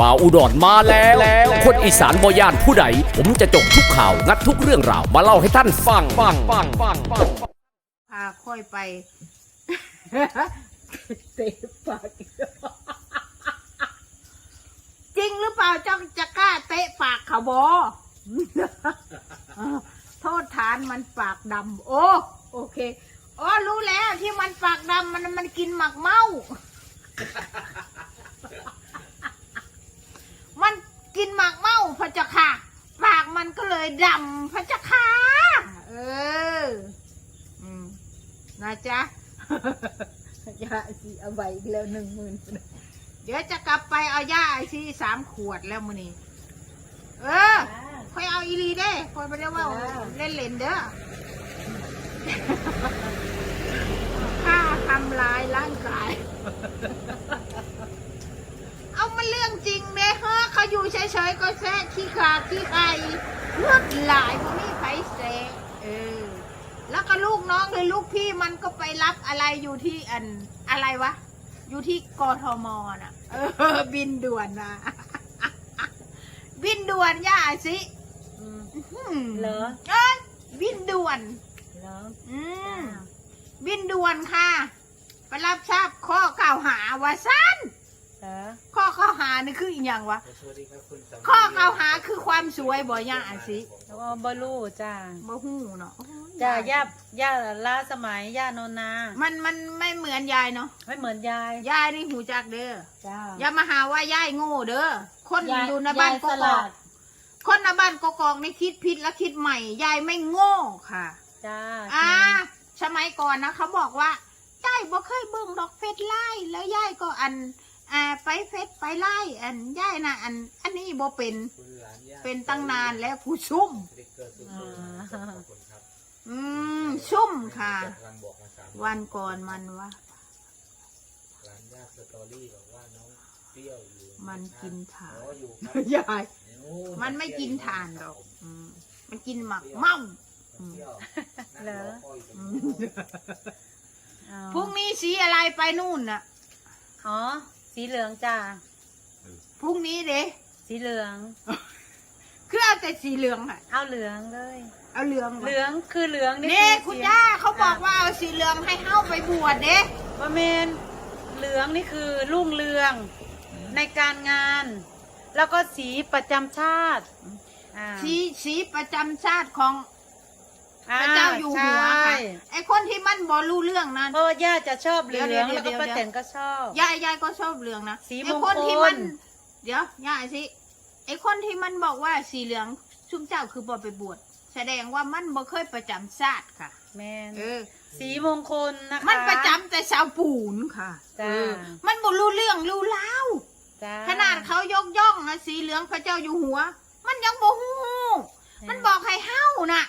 บ่าวอุดรมาแล้ว คนอีสานบอย่านผู้ใด ผมจะจบทุกข่าว งัดทุกเรื่องราว มาเล่าให้ท่านฟังฟังฟังฟังฟังพาค่อยไปเตะปากอีกแล้วจริงหรือเปล่าเจ้าจะกล้าเตะปากเขาบอโทษฐานมันปากดำโอ้โอเคอ๋อรู้แล้วที่มันปากดำมันมันกินหมักเมา มันกินหมากเมาพระเจ้าค่ะ ปากมันก็เล ยดำพระเจ้าค่ะเอออืมนะจ๊ะยาสีเอาใบอีกแล้วหนึ่งหมื่นเดี๋ยวจะกลับไปเอายาไอซีสามขวดแล้วมือนี้เออค่อยเอาอีรีได้ค่อยไปเรียกว่าเล่นเล่นๆเด้อค่าทำลายร่างกาย เอามันเรื่องจริง เด้เฮ้อเขาอยู่เฉยๆก็แซ่ขี้ขาดขี้ไอเลือดหลายพวกนี้ไผแสเออ แล้วก็ลูกน้องหรือลูกพี่มันก็ไปรับอะไรอยู่ที่อันอะไรวะ อยู่ที่กทมน่ะ เออ บินด่วนนะบินด่วนย่าสิอืมหืมเหรอเอ้ยบินด่วนเหรออืมบินด่วนค่ะ ไปรับทราบข้อกล่าวหาว่าสั้น เหรอข้อกล่าวหานี่คืออีกอย่างวะข้อกล่าวหาคือความสวยบ่ย่าสิแล้วก็บลูจ้าบ่หูเนาะจ้าย่าย่าล้าสมัยย่าโนนา มันมันไม่เหมือนยายเนาะไม่เหมือนยายยายนี่หูจักเด้อจ้าอย่ามาหาว่ายายโง่เด้อคนยายอยู่ในบ้านยายกสกลัอกดคนในบ้านกกอกนี่คิดผิดและคิดใหม่ยายไม่โง่ค่ะจ้าอ่าสมัยก่อนนะเขาบอกว่ายายบ่เคยเบิ่งดอกเฟซไล่แล้วยายก็อัน อ่าไปเฟซไปไล่อันยายน่ะอัน อันนี้บ่เป็นเป็นตั้งนานแล้วผู้ชุ่มอ่าอืมชุ่มค่ะ วันก่อนมันว่ามันกินถ่านยาย มันไม่กินถ่านหรอกอืมมันกินหมักเมาอืมเหรออืมอ๋อพรุ่งนี้สีอะไรไปนู่นน่ะ อ๋อ สีเหลืองจ้า พรุ่งนี้เด้สีเหลือง คือเอาแต่สีเหลืองอะเอาเหลืองเลย เอาเหลืองเหลืองคือเหลืองนี่นี่อคุณสีย่าเขาบอกว่าเอาสีเหลืองให้เข้าไปบวชเด้ว่าเมนเหลืองนี่คือรุ่งเรืองในการงาน แล้วก็สีประจำชาติอ่าสีสีประจำชาติของอ่ พระเจ้าอยู่หัวใช่ค่ะไอคนที่มันบอรู้เรื่องนั้น เพราะว่าย่าจะชอบเหลืองเดี๋ยวเดี๋แล้ยววก็เดี๋ยว ป้าแตนก็ชอบ ยายยายก็ชอบเหลืองนะสีไอมงคนที่มันคลเดี๋ยวยายสิไอคนที่มันบอกว่าสีเหลืองชุ่มเจ้าคือบอไปบวชแสดงว่ามันบ่เคยประจำชาติค่ะ แมนเออ สีมงคลนะคะ มันประจำแต่ชาวปูนค่ะจ้า เออมันบ่รู้เรื่องรู้เล่าวจ้าขนาดเขายกย่องนะสีเหลืองพระเจ้าอยู่หัว มันยังบ่ฮู้มันบอกให้เฮ้าน่ะ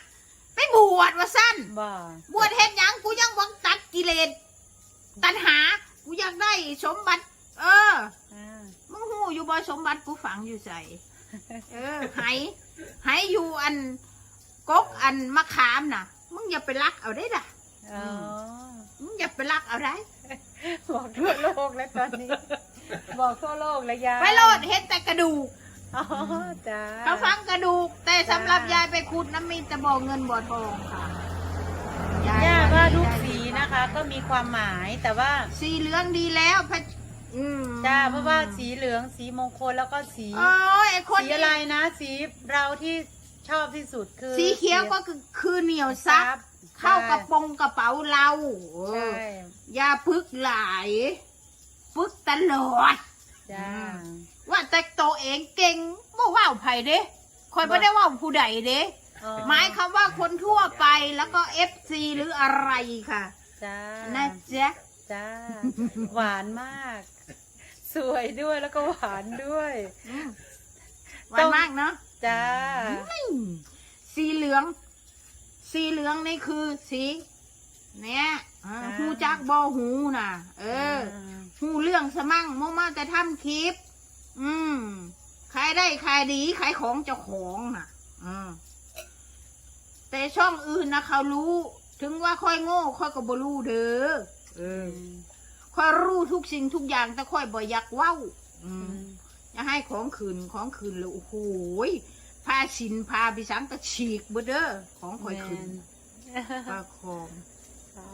ไปบวชว่าสั้นบ่บวชเฮ็ดหยังกูยังหวังตัดกิเลสตัณหา กูอยากได้สมบัติ เอออ่ามึงฮู้อยู่บ่สมบัติกูฝังอยู่ใส่เออไหไหอยู่อันกกอันมะขามน่ะ มึงอย่าไปลักเอาได้ด่ะอ๋อมึงอย่าไปลักเอาได้ บอกทั่วโลกแล้วตอนนี้ บอกทั่วโลกแล้วยายไปโลดเฮ็ดแต่กระดูก อ๋อจ้าเขาฟังกระดูก แต่สำหรับจ้ายยายไปขุดน้ำมีแต่บ่อเงินบ่อทองค่ะย่าว่าทุกสีนะคะ ก็มีความหมายแต่ว่า สีเหลืองดีแล้วพระอืมจ้าเพราะว่าสีเหลืองสีมงคลแล้วก็สี โอ้ยไอ้คนสีอะไรนะ สีเราที่ชอบที่สุดคือสีเขียวก็คือคือเหนียวซับเข้ากระโปรงกระเป๋าเราเอใช่ออย่าพึกหลาย พึกตลอดจ้า ว่าแต่ตัวเองเก่งบ่ว่าวไผเด้คอยไม่ได้ว่าวผู้ใดเด้อ๋อหมายคำว่าคนทั่วไปแล้วก็เอฟซีหรืออะไรค่ะจ้านะจ๊ะจ้าหวานมาก สวยด้วยแล้วก็หวานด้วยอืมหวานมากเนาะจ้าอืมสีเหลือง สีเหลืองนี่คือสีเนี่ยอ่าอ่าหูจักบอหูน่ะ เออหูเรื่องสมั่งมมาแต่ทำคลิป อืมขายได้ขายดีขายของเจ้าของน่ะ อืมแต่ช่องอื่นนะเขารู้ ถึงว่าค่อยโง่ค่อยก็บ่รู้เด้อเออค่อยรู้ทุกสิ่งทุกอย่างแต่ค่อยบ่อยากเว้า อือืมมจะให้ของคืนของคืนเลยโอ้โหยพาชินพาไปสังกะฉีกเบดเด้อของคอยคืนปลาคองค่ะ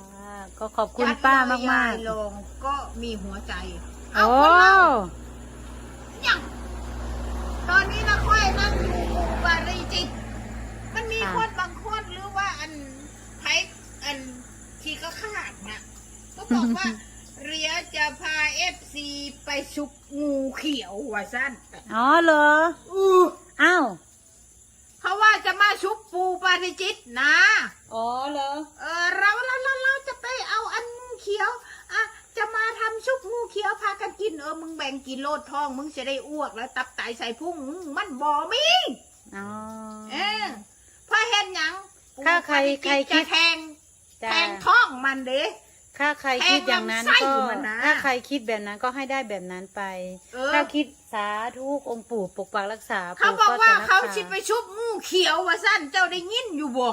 ก็ขอบคุณป้ามากมากจัดเลยยลองก็มีหัวใจๆเอาโอ้คนเรายังตอนนี้นะค่อยนั่งอยู่อุบารีจิต มันมีคนบางคนหรือว่าอันไพอันที่ก็ขาดนะก็ บอกว่าเรียจะพาเอฟซีไปชุบงูเขียวว่าสั้นอ๋อเหรออืออ้าวเพราะว่าจะมาชุบปูปาริจิตนะ อ๋อเหรอ เออเราเราเราเราจะไปเอาอันงูเขียวอะจะมาทำชุบงูเขียวพากันกินเออมึงแบ่งกินโลดทอง มึงจะได้อ้วกแล้ว ตับไตใส่พุ่งมึงมันบ่มีอ๋อเออเพราะเห็นหยังถ้าใครปูปาริจิตใครคิดจะแทงจ้ะแทงท้องมันเด้ ถ้าใครคิดอย่างนั้นแทงลำไส้ก็มันนะถ้าใครคิดแบบนั้นก็ให้ได้แบบนั้นไป เออ ถ้าคิดสาธุองค์ปู่ปกปักรักษาเขาปู่บอกว่าจะรัษเขาชิไปชุบงูเขียวว่าสั้นเจ้าได้ยินอยู่บ่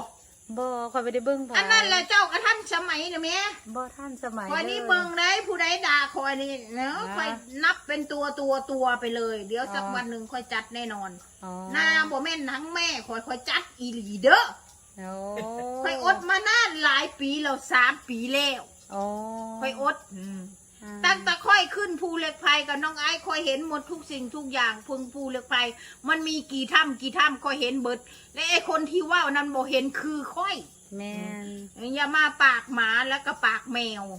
บ่คอยไปได้เบิ้งผ่าอันนั้นแหละเจ้ากระทั่งสมัยนะแม่บ่ท่านสมัยคอยนี้ลเบิ่งได้ผู้ใดด่าคอยนี่เนาะอ่าคอยนับเป็นตัวตัวตัวไปเลย เดี๋ยวสักอ๋อวันหนึ่งคอยจัดแน่นอนอ๋อหน้าบ่แม่นหนังแม่คอยคอยจัดอีหลีเด้อโอ้ คอยอดมานานหลายปีแล้วสามปีแล้ว โอ้คอยอดอ่าตั้งแต่ค่อยขึ้นภูเหล็กไฟกับน้องไอ้คอยเห็นหมดทุกสิ่งทุกอย่างพึงภูเหล็กไฟมันมีกี่ถ้ำกี่ถ้ำคอยเห็นเบิด และไอ้คนที่ว่าวนั้นบ่เห็นคือค่อยแม่นอย่ามาปากหมาแล้วก็ปากแมวอ